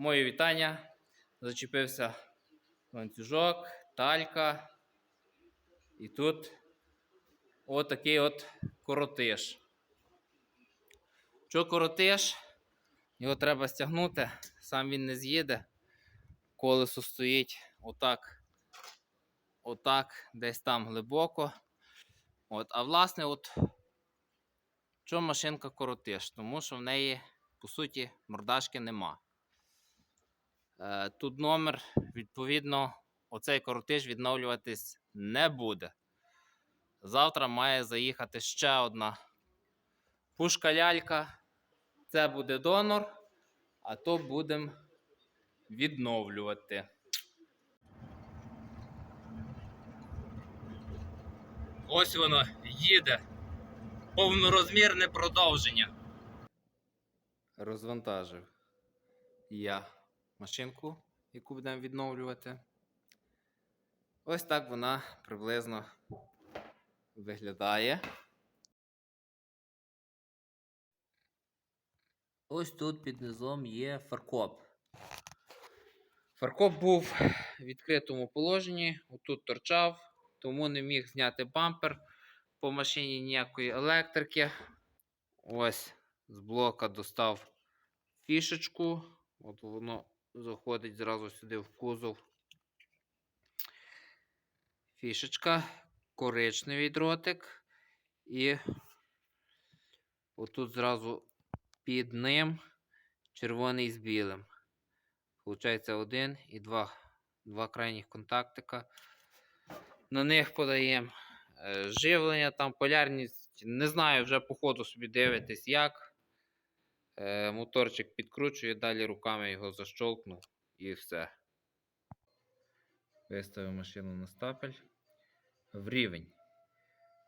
Моє вітання. Зачепився ланцюжок, талька. І тут отакий от коротиш. Що коротиш? Його треба стягнути, сам він не з'їде. Колесо стоїть отак, отак, десь там глибоко. От, а власне, от чому машинка коротиш? Тому що в неї, по суті, мордашки нема. Е, тут номер, відповідно, оцей коротиш відновлюватись не буде. Завтра має заїхати ще одна пушка лялька. Це буде донор, а то будемо відновлювати. Ось воно їде. Повнорозмірне продовження. Розвантажив я машинку, яку будемо відновлювати. Ось так вона приблизно виглядає. Ось тут під низом є фаркоп. Фаркоп був в відкритому положенні, отут торчав, тому не міг зняти бампер. По машині ніякої електрики. Ось з блока достав фішечку. От воно заходить зразу сюди в кузов. Фішечка, коричневий дротик. І отут зразу під ним червоний з білим. Получається один і два, два крайніх контактика. На них подаємо е, живлення, там полярність. Не знаю, вже по ходу собі дивитесь як. Е, моторчик підкручує, далі руками його защолкнув і все. Виставив машину на стапель. В рівень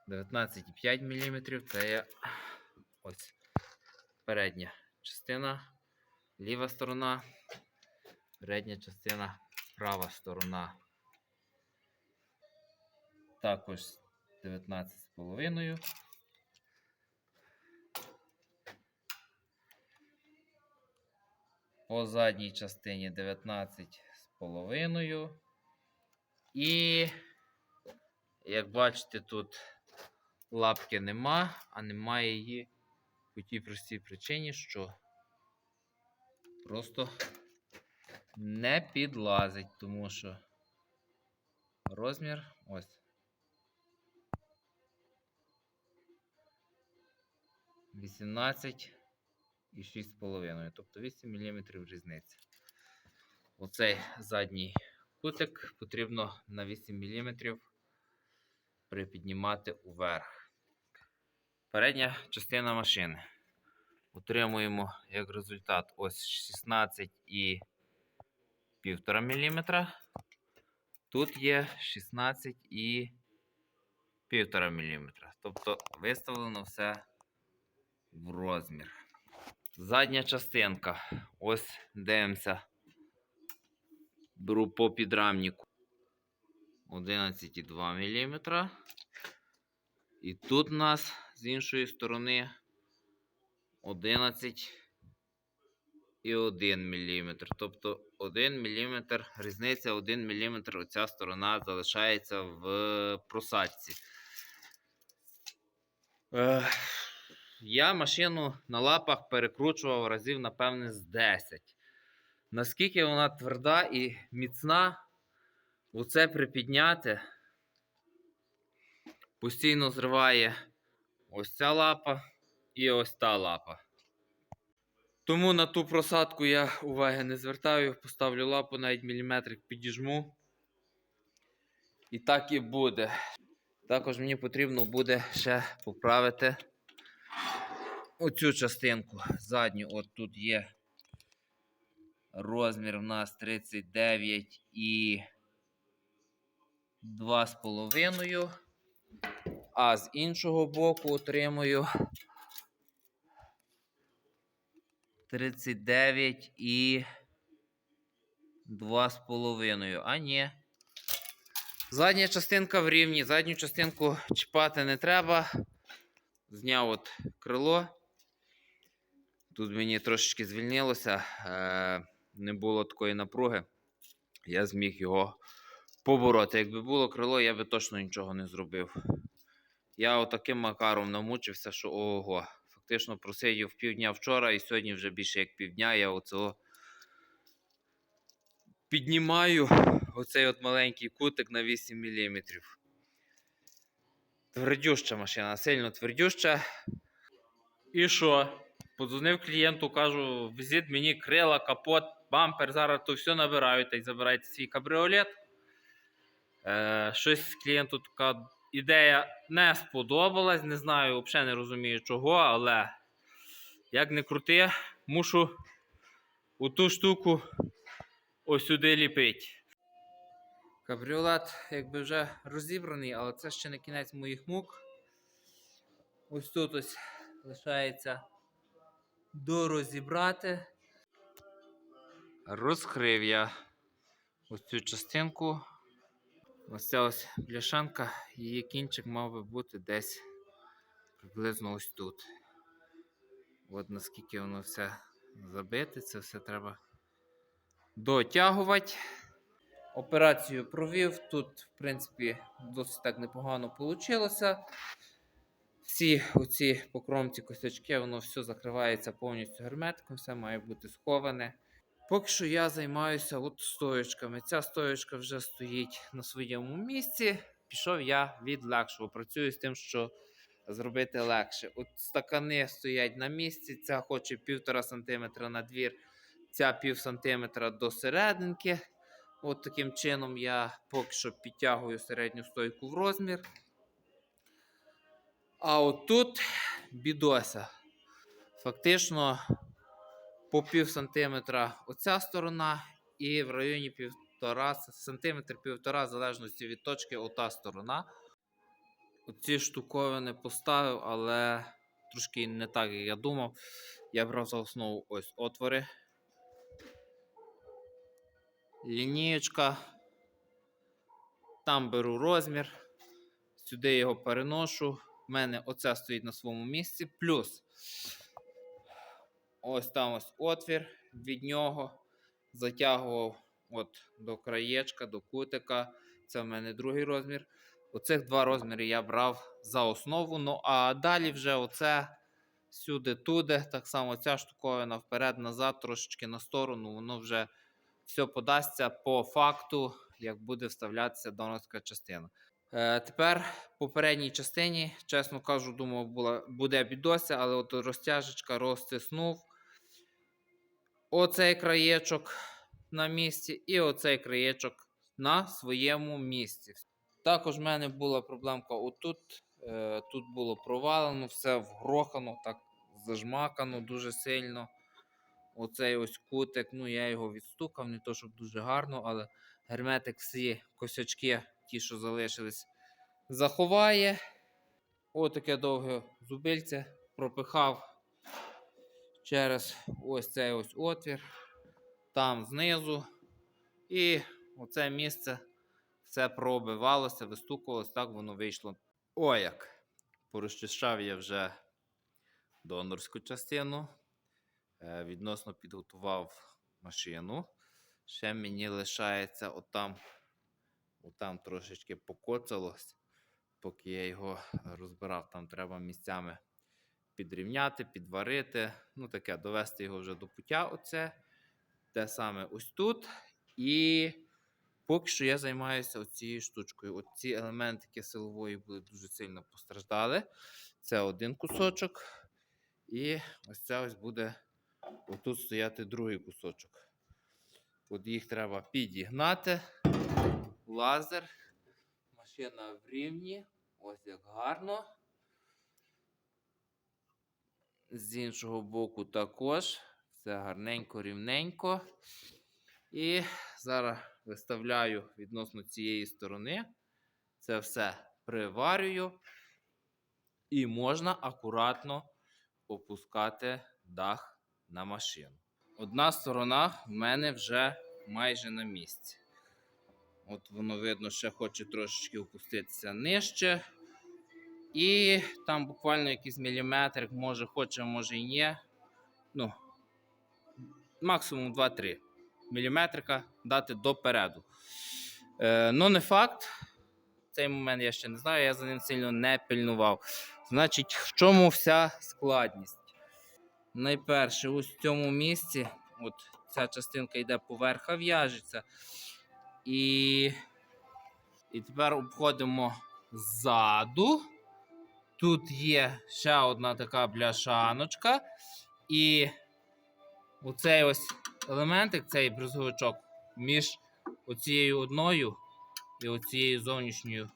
19,5 мм. Це є ось передня частина, ліва сторона, передня частина, права сторона. Також 19,5. По задній частині 19,5. І, як бачите, тут лапки нема, а немає її по тій простій причині, що просто не підлазить, тому що розмір ось. 18 і 6,5, тобто 8 мм різниця. Оцей задній кутик потрібно на 8 мм припіднімати уверх. Передня частина машини. Отримуємо як результат ось 16 і 1,5 мм. Тут є 16 і 1,5 мм. Тобто виставлено все в розмір. Задня частинка. Ось дивимося. Беру по підрамнику 11,2 мм. І тут у нас з іншої сторони 11,1 мм. Тобто 1 мм, різниця 1 мм оця сторона залишається в просадці. Ех. Я машину на лапах перекручував разів, напевне, з 10. Наскільки вона тверда і міцна, оце припідняти, постійно зриває ось ця лапа і ось та лапа. Тому на ту просадку я уваги не звертаю, поставлю лапу, навіть міліметрик підіжму. І так і буде. Також мені потрібно буде ще поправити оцю частинку задню. От тут є розмір в нас 39 і 2,5. А з іншого боку отримую 39 і 2,5. А ні. Задня частинка в рівні. Задню частинку чіпати не треба. Зняв от крило. Тут мені трошечки звільнилося. Е, не було такої напруги, я зміг його побороти. Якби було крило, я би точно нічого не зробив. Я отаким макаром намучився, що ого. Фактично просидів півдня вчора, і сьогодні вже більше як півдня я оцього піднімаю оцей от маленький кутик на 8 мм. Твердюща машина, сильно твердюща. І що? Подзвонив клієнту, кажу, везіть мені крила, капот, бампер, зараз то все набирають та й забирайте свій кабріолет. Е, щось клієнту така ідея не сподобалась, не знаю, взагалі не розумію чого, але як не крути, мушу у ту штуку ось сюди ліпити. Кабріолет якби вже розібраний, але це ще не кінець моїх мук. Ось тут ось лишається дорозібрати. Розкрив я ось цю частинку. Ось ця ось бляшанка, її кінчик мав би бути десь приблизно ось тут. От наскільки воно все забите, це все треба дотягувати. Операцію провів. Тут, в принципі, досить так непогано вийшло. Всі оці покромці косячки, воно все закривається повністю герметиком, все має бути сховане. Поки що я займаюся от стоєчками. Ця стоєчка вже стоїть на своєму місці. Пішов я від легшого. Працюю з тим, що зробити легше. От стакани стоять на місці, ця хоче 1,5 см на двір, ця пів сантиметра до серединки. От таким чином я поки що підтягую середню стойку в розмір. А отут бідося. Фактично по пів сантиметра оця сторона, і в районі півтора сантиметр півтора, в залежності від точки, ота сторона. Оці штуковини поставив, але трошки не так, як я думав. Я брав за основу ось отвори. Лінієчка. Там беру розмір. Сюди його переношу. У мене оце стоїть на своєму місці. Плюс ось там ось отвір від нього. Затягував от до краєчка, до кутика. Це в мене другий розмір. Оцих два розміри я брав за основу. Ну а далі вже оце сюди-туди. Так само ця штуковина вперед-назад, трошечки на сторону, воно вже все подасться по факту, як буде вставлятися донорська частина. Е, тепер по передній частині, чесно кажу, думав, була, буде бідося, але от розтяжечка розтиснув. Оцей краєчок на місці, і оцей краєчок на своєму місці. Також в мене була проблемка отут. Е, тут було провалено, все вгрохано, так зажмакано дуже сильно. Оцей ось кутик, ну я його відстукав, не то щоб дуже гарно, але герметик всі косячки, ті, що залишились, заховає. Отаке довге зубильце пропихав через ось цей ось отвір, там знизу. І оце місце все пробивалося, вистукувалося, так воно вийшло. О як! Порозчищав я вже донорську частину. Е, Відносно підготував машину. Ще мені лишається отам, отам трошечки покоцалось, поки я його розбирав. Там треба місцями підрівняти, підварити. Ну, таке, довести його вже до пуття. Оце. Те саме ось тут. І поки що я займаюся цією штучкою. От ці елементики силової були дуже сильно постраждали. Це один кусочок. І ось це ось буде отут стояти другий кусочок. От їх треба підігнати. Лазер. Машина в рівні. Ось як гарно. З іншого боку також. Все гарненько, рівненько. І зараз виставляю відносно цієї сторони. Це все приварюю. І можна акуратно опускати дах на машину. Одна сторона в мене вже майже на місці. От воно видно, ще хоче трошечки опуститися нижче. І там буквально якийсь міліметр, може хоче, може і ні. Ну, максимум 2-3. міліметрика дати допереду. Е, ну, не факт. Цей момент я ще не знаю, я за ним сильно не пильнував. Значить, в чому вся складність? Найперше, ось в цьому місці, от ця частинка йде поверха, в'яжеться. І, і тепер обходимо ззаду. Тут є ще одна така бляшаночка. І оцей ось елементик, цей брезговичок, між оцією одною і оцією зовнішньою,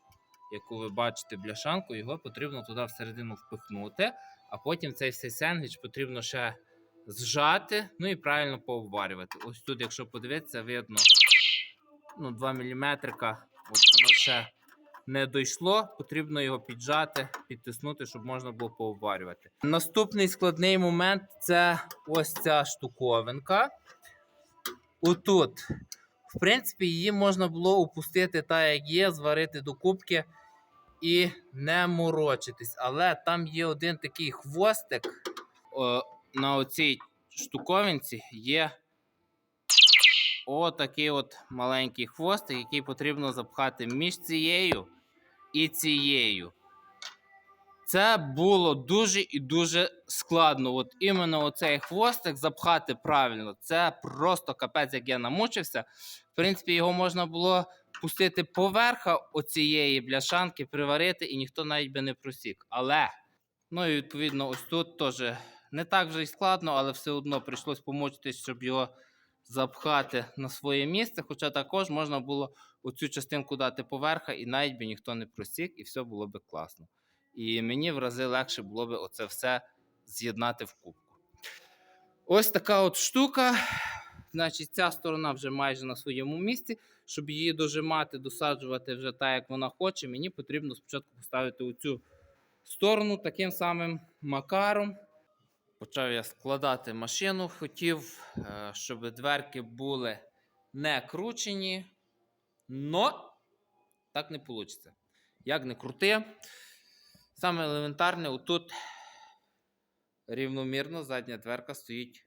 яку ви бачите, бляшанку, його потрібно туди всередину впихнути, а потім цей всей сендвіч потрібно ще зжати, ну і правильно пообварювати. Ось тут, якщо подивитися, видно ну, 2 мм, от воно ще не дійшло, потрібно його піджати, підтиснути, щоб можна було пообварювати. Наступний складний момент це ось ця штуковинка. Отут. В принципі, її можна було опустити так, як є, зварити до кубки і не морочитись. Але там є один такий хвостик. О, на оцій штуковинці є отакий от маленький хвостик, який потрібно запхати між цією і цією. Це було дуже і дуже складно. От іменно оцей хвостик запхати правильно. Це просто капець, як я намучився. В принципі, його можна було пустити поверха оцієї бляшанки, приварити, і ніхто навіть би не просік. Але, ну і відповідно, ось тут теж не так вже й складно, але все одно прийшлось помучитись, щоб його запхати на своє місце. Хоча також можна було оцю частинку дати поверха, і навіть би ніхто не просік, і все було би класно. І мені в рази легше було би оце все з'єднати в кубку. Ось така от штука. Значить, ця сторона вже майже на своєму місці. Щоб її дожимати, досаджувати вже так, як вона хоче, мені потрібно спочатку поставити оцю сторону таким самим макаром. Почав я складати машину. Хотів, е, щоб дверки були не кручені, но так не вийде. Як не крути. Саме елементарне, отут рівномірно задня дверка стоїть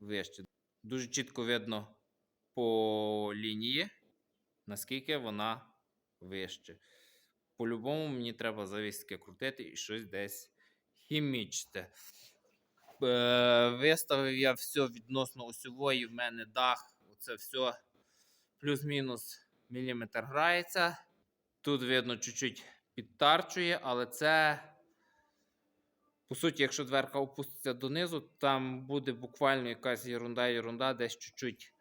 вище. Дуже чітко видно по лінії, наскільки вона вище. По-любому мені треба завіски крутити і щось десь хімічити. Е, Виставив я все відносно осьової, в мене дах. Оце все плюс-мінус міліметр грається. Тут видно чуть-чуть підтарчує, але це, по суті, якщо дверка опуститься донизу, там буде буквально якась єрунда, десь чуть-чуть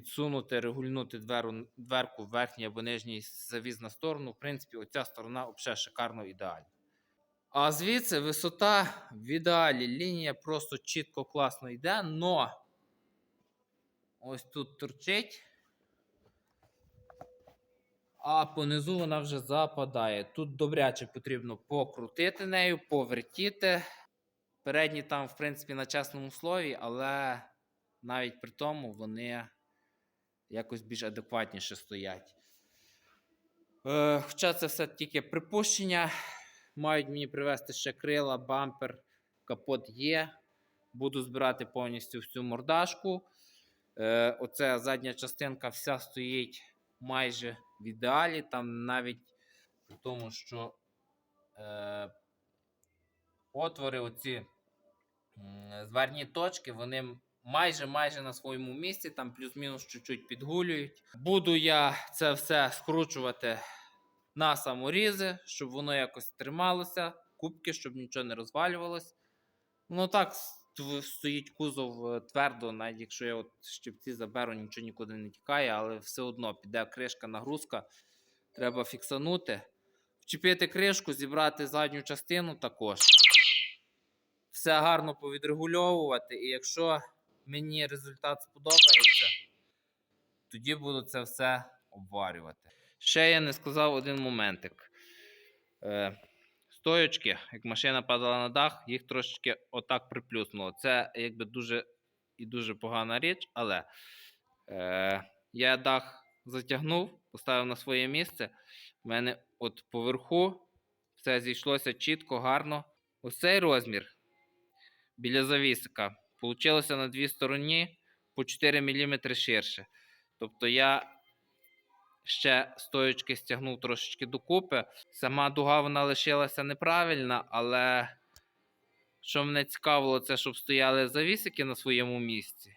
підсунути, регульнути дверу, дверку в верхній або нижній завіз на сторону. В принципі, оця сторона взагалі шикарно ідеальна. А звідси висота в ідеалі, лінія просто чітко класно йде, но ось тут торчить а понизу вона вже западає. Тут добряче потрібно покрутити нею, повертіти. Передні там, в принципі, на чесному слові, але навіть при тому вони якось більш адекватніше стоять. Е, Хоча це все тільки припущення. Мають мені привезти ще крила, бампер, капот є. Буду збирати повністю всю мордашку. Е, Оце задня частинка вся стоїть майже в ідеалі. Там навіть в тому, що е, отвори, оці м, зверні точки, вони майже майже на своєму місці, там плюс-мінус чуть-чуть підгулюють. Буду я це все скручувати на саморізи, щоб воно якось трималося, кубки, щоб нічого не розвалювалось. Воно так стоїть кузов е, твердо, навіть якщо я от щипці заберу, нічого нікуди не тікає, але все одно піде кришка, нагрузка. Треба фіксанути. Вчепити кришку, зібрати задню частину також. Все гарно повідрегульовувати. І якщо мені результат сподобається, тоді буду це все обварювати. Ще я не сказав один моментик. Е, стоячки, як машина падала на дах, їх трошечки отак приплюснуло. Це якби дуже і дуже погана річ, але е, я дах затягнув, поставив на своє місце. У мене от поверху все зійшлося чітко, гарно. Ось цей розмір біля завісика. Получилося на дві стороні. по 4 мм ширше. Тобто я ще стоючки стягнув трошечки докупи. Сама дуга вона лишилася неправильна, але що мене цікавило, це щоб стояли завісики на своєму місці.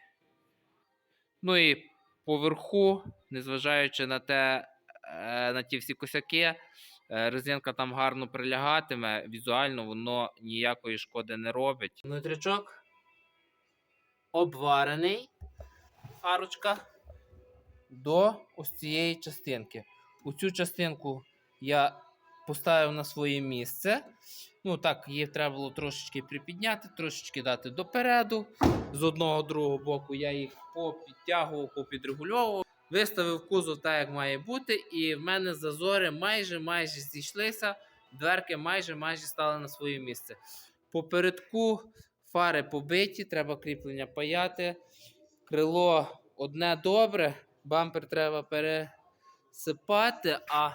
Ну і поверху, незважаючи на те, е, на ті всі косяки, е, резинка там гарно прилягатиме, візуально воно ніякої шкоди не робить. Внутрічок обварений, арочка до ось цієї частинки. У цю частинку я поставив на своє місце. Ну так, її треба було трошечки припідняти, трошечки дати допереду. З одного другого боку я їх попідтягував, попідрегульовував. Виставив кузов так, як має бути, і в мене зазори майже майже зійшлися. Дверки майже майже стали на своє місце. Попередку фари побиті, треба кріплення паяти. Крило одне добре, бампер треба пересипати, а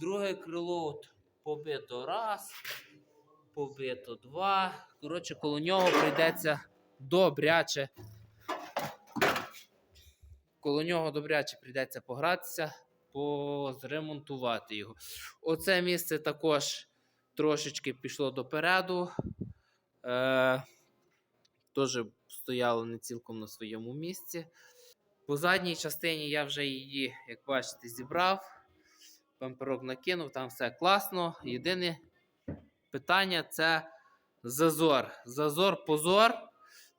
друге крило от побито раз, побито два. Коротше, коло нього прийдеться добряче. Коло нього добряче прийдеться погратися, позремонтувати його. Оце місце також трошечки пішло допереду. Е, Теж стояло не цілком на своєму місці. По задній частині я вже її, як бачите, зібрав. Памперок накинув, там все класно. Єдине питання це зазор. Зазор, позор.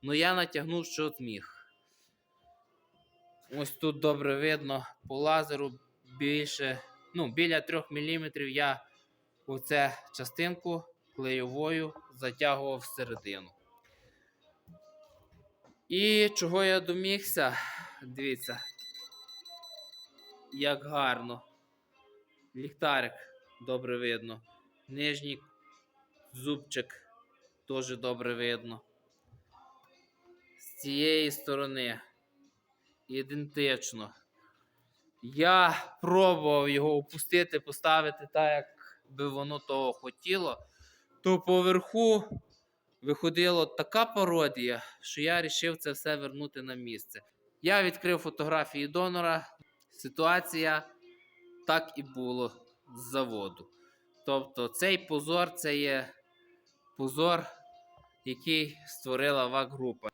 Ну я натягнув, що зміг. Ось тут добре видно по лазеру більше, ну, біля 3 мм я оцю частинку клейовою затягував всередину. І чого я домігся? Дивіться, як гарно. Ліхтарик добре видно. Нижній зубчик теж добре видно. З цієї сторони ідентично. Я пробував його опустити, поставити так, як би воно того хотіло. То поверху виходила така пародія, що я вирішив це все вернути на місце. Я відкрив фотографії донора. Ситуація так і було з заводу. Тобто цей позор це є позор, який створила ВАК-група.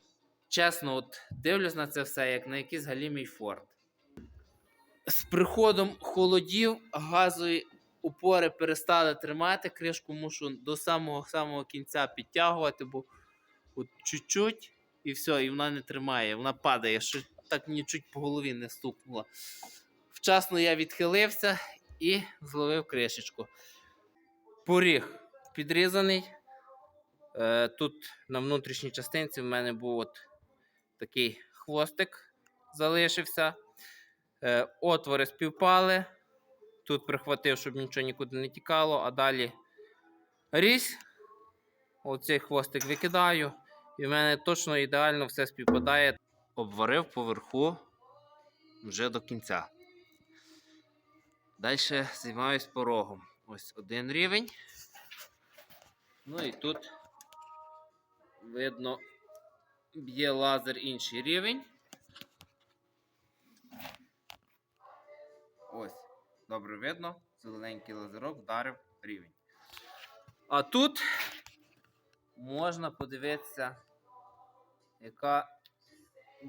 Чесно, от дивлюсь на це все, як на якийсь галімий форт. З приходом холодів газові упори перестали тримати. Кришку мушу до самого самого кінця підтягувати, бо от чуть-чуть і все, і вона не тримає, вона падає, що так мені по голові не стукнула. Вчасно я відхилився і зловив кришечку. Поріг підрізаний. Е, Тут на внутрішній частинці в мене був от такий хвостик залишився. Е, Отвори співпали. Тут прихватив, щоб нічого нікуди не тікало, а далі різь. Оцей хвостик викидаю. І в мене точно ідеально все співпадає. Обварив поверху вже до кінця. Далі займаюсь порогом. Ось один рівень. Ну і тут видно б'є лазер інший рівень. Добре видно, зелененький лазерок вдарив рівень. А тут можна подивитися, яка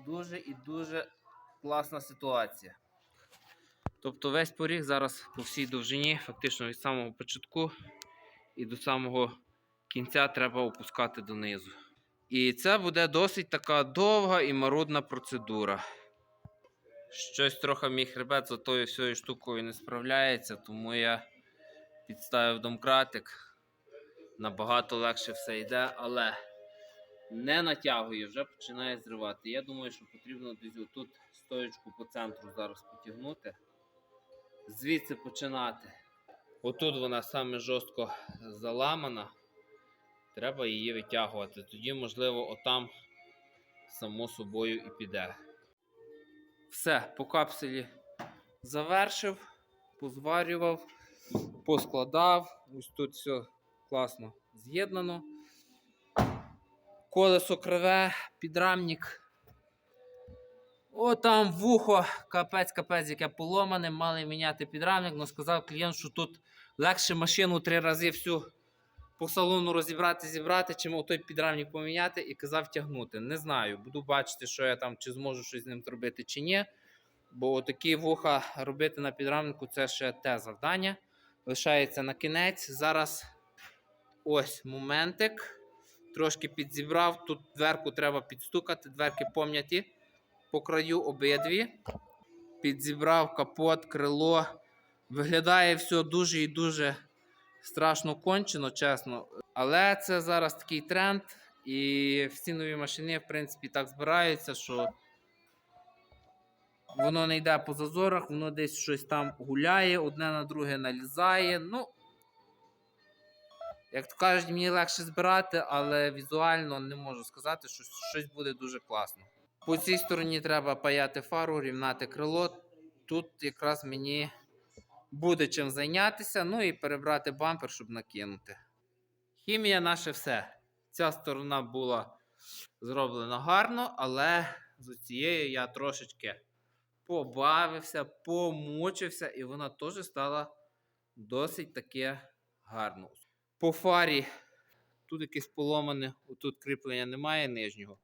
дуже і дуже класна ситуація. Тобто весь поріг зараз по всій довжині, фактично від самого початку і до самого кінця треба опускати донизу. І це буде досить така довга і марудна процедура. Щось трохи мій хребет за тою всією штукою не справляється, тому я підставив домкратик. Набагато легше все йде, але не натягує, вже починає зривати. Я думаю, що потрібно десь отут стоечку по центру зараз потягнути. Звідси починати. Отут вона саме жорстко заламана. Треба її витягувати. Тоді, можливо, отам само собою і піде. Все, по капсулі завершив, позварював, поскладав. Ось тут все класно з'єднано. Колесо криве, підрамник. О, там вухо, капець, капець, яке поломане, мали міняти підрамник, але сказав клієнт, що тут легше машину три рази всю по салону розібрати, зібрати, чим той підрамник поміняти і казав тягнути. Не знаю, буду бачити, що я там чи зможу щось з ним зробити, чи ні. Бо такі вуха робити на підрамнику це ще те завдання. Лишається на кінець. Зараз ось моментик. Трошки підзібрав. Тут дверку треба підстукати, дверки пом'яті по краю обидві. Підзібрав капот, крило. Виглядає все дуже і дуже страшно кончено, чесно. Але це зараз такий тренд. І всі нові машини, в принципі, так збираються, що воно не йде по зазорах, воно десь щось там гуляє, одне на друге налізає. Ну, як то кажуть, мені легше збирати, але візуально не можу сказати, що щось буде дуже класно. По цій стороні треба паяти фару, рівнати крило. Тут якраз мені буде чим зайнятися, ну і перебрати бампер, щоб накинути. Хімія наше все. Ця сторона була зроблена гарно, але з цією я трошечки побавився, помучився, і вона теж стала досить таке гарно. По фарі тут якесь поломане, отут кріплення немає нижнього.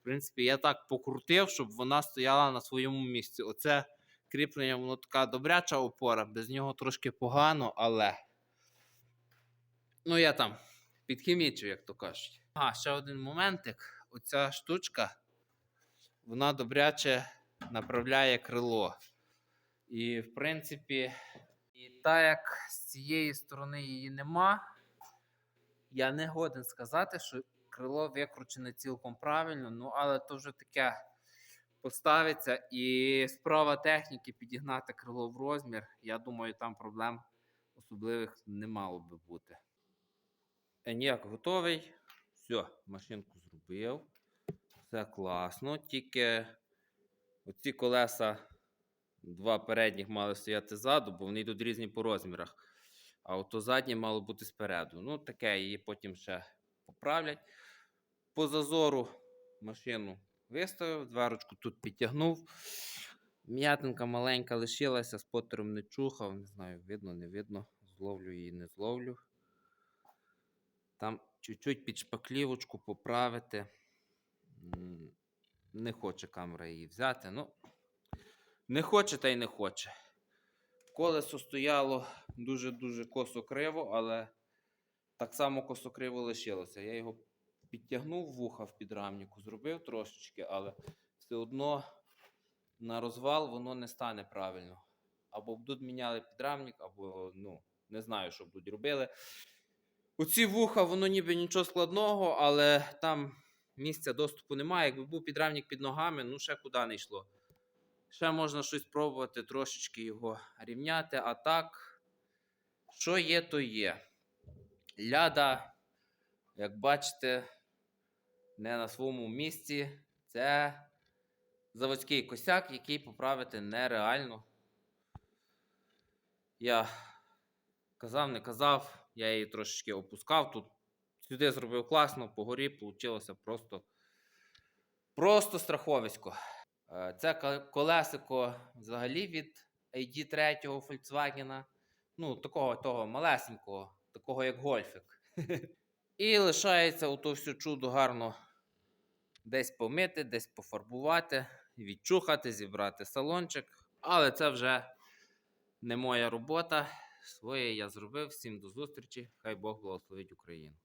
В принципі, я так покрутив, щоб вона стояла на своєму місці. Оце кріплення, воно така добряча опора, без нього трошки погано, але. Ну, я там підхімічив, як то кажуть. А, ще один моментик. Оця штучка, вона добряче направляє крило. І, в принципі, і так як з цієї сторони її нема, я не годен сказати, що крило викручене цілком правильно, ну але то вже таке поставиться. І справа техніки підігнати крило в розмір. Я думаю, там проблем особливих не мало би бути. Еніак готовий. Все, машинку зробив. Все класно. Тільки оці колеса, два передніх мали стояти ззаду, бо вони йдуть різні по розмірах. А ото заднє мало бути спереду. Ну, таке, її потім ще поправлять. По зазору машину виставив, дверочку тут підтягнув. М'ятинка маленька лишилася, спотером не чухав. Не знаю, видно, не видно. Зловлю її, не зловлю. Там чуть-чуть під шпаклівочку поправити. Не хоче камера її взяти. Ну, не хоче та й не хоче. Колесо стояло дуже-дуже косо-криво, але так само косо-криво лишилося. Я його підтягнув вуха в підрамнику, зробив трошечки, але все одно на розвал воно не стане правильно. Або будуть міняли підрамник, або ну, не знаю, що будуть робили. Оці вуха, воно ніби нічого складного, але там місця доступу немає. Якби був підрамник під ногами, ну ще куди не йшло. Ще можна щось пробувати, трошечки його рівняти. А так, що є, то є. Ляда, як бачите, не на своєму місці. Це заводський косяк, який поправити нереально. Я казав, не казав, я її трошечки опускав. Тут сюди зробив класно, по горі вийшло просто, просто страховисько. Е, Це колесико взагалі від ID3 Volkswagen. Ну, такого того малесенького, такого як гольфик. І лишається ото все чудо гарно десь помити, десь пофарбувати, відчухати, зібрати салончик. Але це вже не моя робота. Своє я зробив. Всім до зустрічі. Хай Бог благословить Україну.